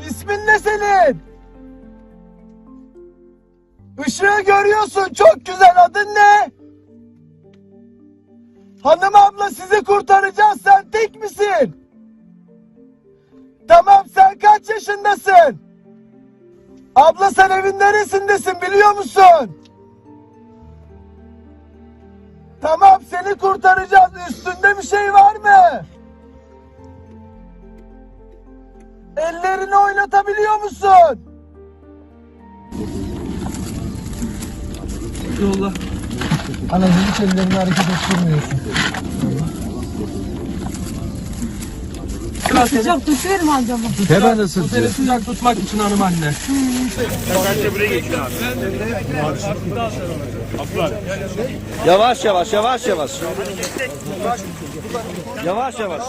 İsmin ne senin? Işığı görüyorsun çok güzel adın ne? Hanım abla sizi kurtaracağız sen tek misin? Tamam sen kaç yaşındasın? Abla sen evin neresindesin biliyor musun? Tamam seni kurtaracağız Ellerini oynatabiliyor musun? Yolla. Anacığım hiç ellerini hareket ettirmiyorsun. Sıcak düşüyor mu acaba? Hemen ısıtıyor. Seni sıcak tutmak için hanım anne. Yavaş yavaş yavaş yavaş. Yavaş yavaş.